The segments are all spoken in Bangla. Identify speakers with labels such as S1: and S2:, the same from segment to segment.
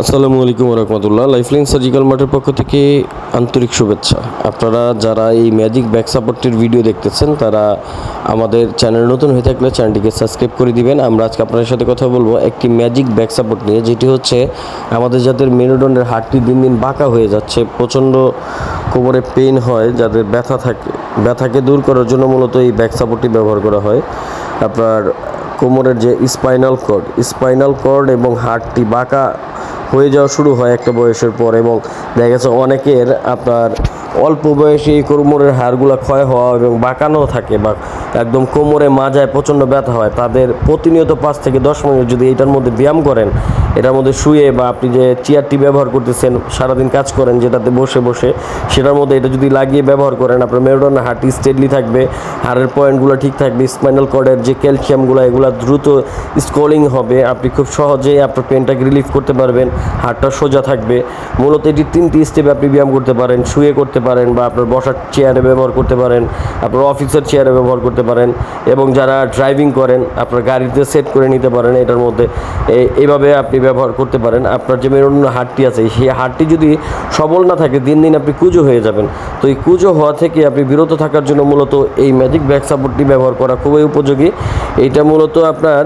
S1: আসসালামু আলাইকুম রহমতুল্লাহ। লাইফলাইন সার্জিক্যাল মার্টের পক্ষ থেকে আন্তরিক শুভেচ্ছা। আপনারা যারা এই ম্যাজিক ব্যাক সাপোর্টের ভিডিও দেখতেছেন, তারা আমাদের চ্যানেল নতুন হয়ে থাকলে চ্যানেলটিকে সাবস্ক্রাইব করে দিবেন। আমরা আজকে আপনাদের সাথে কথা বলব একটি ম্যাজিক ব্যাক সাপোর্ট নিয়ে, যেটি হচ্ছে আমাদের যাদের মেরুদণ্ডের হাড়টি দিন দিন বাঁকা হয়ে যাচ্ছে, প্রচণ্ড কোমরে পেন হয়, যাদের ব্যথা থাকে, ব্যথাকে দূর করার জন্য মূলত এই ব্যাক সাপোর্টটি ব্যবহার করা হয়। আপনার কোমরের যে স্পাইনাল কর্ড স্পাইনাল কর্ড এবং হাড়টি বাঁকা হয়ে যাওয়া শুরু হয় একটা বয়সের পর এবং দেখা গেছে অনেকের আপনার অল্প বয়সে এই কোমরের হাড়গুলো ক্ষয় হওয়া এবং বাঁকানো থাকে বা একদম কোমরে মাজায় প্রচণ্ড ব্যথা হয়। তাদের প্রতিনিয়ত পাঁচ থেকে দশ মিনিট যদি এটার মধ্যে ব্যায়াম করেন, এটার মধ্যে শুয়ে বা আপনি যে চেয়ারটি ব্যবহার করতেছেন, সারাদিন কাজ করেন যেটাতে বসে বসে, সেটার মধ্যে এটা যদি লাগিয়ে ব্যবহার করেন, আপনার মেরুদণ্ড হাড়টি স্টেডলি থাকবে, হাড়ের পয়েন্টগুলো ঠিক থাকবে স্পাইনাল কর্ডের যে ক্যালসিয়ামগুলো এগুলো দ্রুত স্কোলিং হবে, আপনি খুব সহজেই আপনার পেনটাকে রিলিফ করতে পারবেন। হাড়টা সোজা থাকবে। মূলত এটি তিনটি স্টেপে আপনি ব্যায়াম করতে পারেন, শুয়ে করতে পারেন বা আপনার বসার চেয়ারে ব্যবহার করতে পারেন, আপনার অফিসের চেয়ারে ব্যবহার করতে পারেন এবং যারা ড্রাইভিং করেন, আপনার গাড়িতে সেট করে নিতে পারেন এটার মধ্যে। এইভাবে আপনি ব্যবহার করতে পারেন। আপনার যে মেরুদণ্ড হাড়টি আছে, সেই হাড়টি যদি সবল না থাকে, দিন দিন আপনি কুজো হয়ে যাবেন। তো এই কুজো হওয়া থেকে আপনি বিরত থাকার জন্য মূলত এই ম্যাজিক ব্যাক সাপোর্টটি ব্যবহার করা খুবই উপযোগী। এইটা মূলত আপনার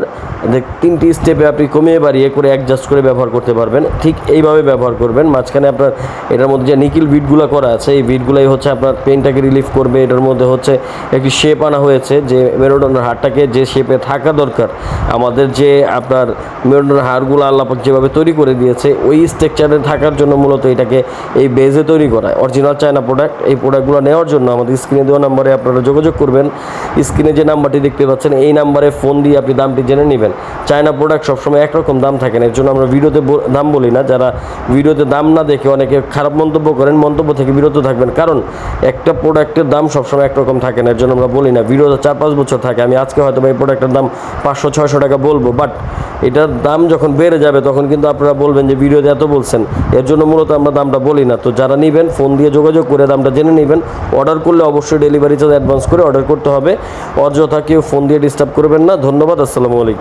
S1: তিনটি স্টেপে আপনি কমিয়ে বাড়িয়ে করে অ্যাডজাস্ট করে ব্যবহার করতে পারবেন। ঠিক এইভাবে ব্যবহার করবেন। মাঝখানে আপনার এটার মধ্যে যে নিকিল বিটগুলো করা আছে, এই বিটগুলোই হচ্ছে আপনার পেনটাকে রিলিফ করবে। এটার মধ্যে হচ্ছে একটি শেপ আনা হয়েছে, যে মেরুদণ্ডের হাড়টাকে যে শেপে থাকা দরকার। আমাদের যে আপনার মেরুদণ্ডের হাড়গুলো আল্লাপাক যেভাবে তৈরি করে দিয়েছে, ওই স্ট্রাকচারে থাকার জন্য মূলত এটাকে এই বেজে তৈরি করা। অরিজিনাল চায়না প্রোডাক্ট এই প্রোডাক্টগুলো নেওয়ার জন্য আমাদের স্ক্রিনে দেওয়া নাম্বারে আপনারা যোগাযোগ করবেন। স্ক্রিনে যে নাম্বারটি দেখতে পাচ্ছেন, এই নাম্বারে ফোন দিয়ে আপনি দামটি জেনে নেবেন। চায়না প্রোডাক্ট সবসময় একরকম দাম থাকে না, এর জন্য আমরা ভিডিওতে দাম বলি না, যারা ভিডিওতে দাম না দেখে অনেকে খারাপ মন্তব্য করেন, মন্তব্য থেকে বিরত থাকবেন। কারণ একটা প্রোডাক্টের দাম সবসময় একরকম থাকে না, এর জন্য আমরা বলি না। ভিডিওতে চার পাঁচ বছর থাকে, আমি আজকে হয়তো এই প্রোডাক্টের দাম পাঁচশো, ছয়শো টাকা বলব বাট এটার দাম যখন বেড়ে যাবে, তখন কিন্তু আপনারা বলবেন যে ভিডিওতে এত বলছেন। এর জন্য মূলত আমরা দামটা বলি না। তো যারা নেবেন ফোন দিয়ে যোগাযোগ করে দামটা জেনে নেবেন। অর্ডার করলে অবশ্যই ডেলিভারি চার্জ অ্যাডভান্স করে অর্ডার করতে হবে। অযথা কেউ ফোন দিয়ে ডিস্টার্ব করবেন না। ধন্যবাদ, আসসালামু আলাইকুম।